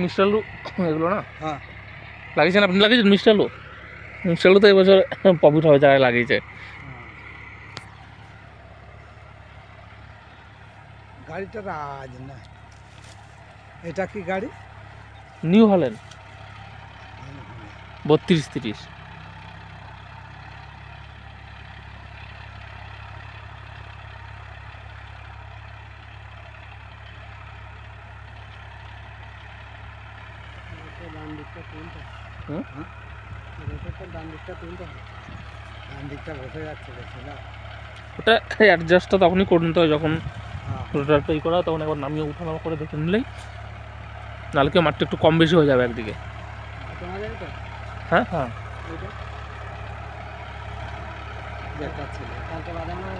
মিষ্টি আলু এগুলো না? হ্যাঁ। লাগিয়েছেন আপনি লাগিয়েছেন মিষ্টি আলু মিষ্টি আলু তো এবছর প্রফিট হবে যারা লাগিয়েছে গাড়িটা রাজ না। এটা কি গাড়ি? New Holland. বত্রিশ তিরিশ। ডান দিকটা তুলতে হুম? রোটারটা ডান দিকটা হবে ডান দিকটা বসে যাচ্ছে না? ওটা অ্যাডজাস্টটা তখনই করে নিতে হয় যখন হ্যাঁ। রোটারটা ই করা তখন একবার নামিয়ে উঠানামা করে দেখে নিলেই নাহলে কি মাঠটা একটু কম বেশি হয়ে যাবে একদিকে? তো? হ্যাঁ হ্যাঁ। এটা কালকে বাদাম না।